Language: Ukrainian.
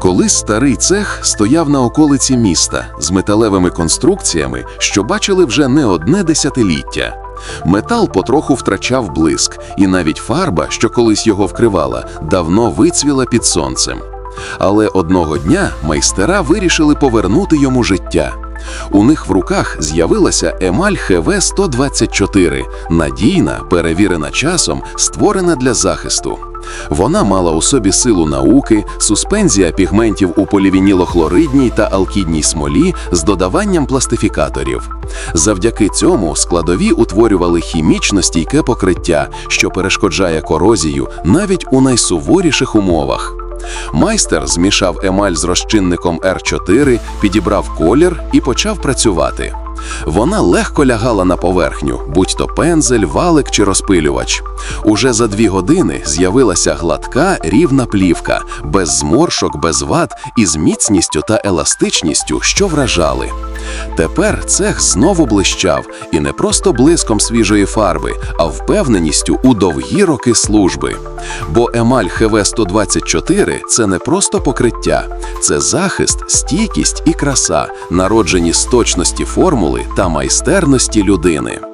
Колись старий цех стояв на околиці міста з металевими конструкціями, що бачили вже не одне десятиліття. Метал потроху втрачав блиск, і навіть фарба, що колись його вкривала, давно вицвіла під сонцем. Але одного дня майстера вирішили повернути йому життя. У них в руках з'явилася емаль ХВ 124 надійна, перевірена часом, створена для захисту. Вона мала у собі силу науки, суспензія пігментів у полівінілохлоридній та алкідній смолі з додаванням пластифікаторів. Завдяки цьому складові утворювали хімічно стійке покриття, що перешкоджає корозію навіть у найсуворіших умовах. Майстер змішав емаль з розчинником R4, підібрав колір і почав працювати. Вона легко лягала на поверхню, будь то пензель, валик чи розпилювач. Уже за дві години з'явилася гладка рівна плівка, без зморшок, без ват і з міцністю та еластичністю, що вражали. Тепер цех знову блищав і не просто блиском свіжої фарби, а впевненістю у довгі роки служби. Бо емаль ХВ 124 це не просто покриття, це захист, стійкість і краса, народжені з точності формули та майстерності людини.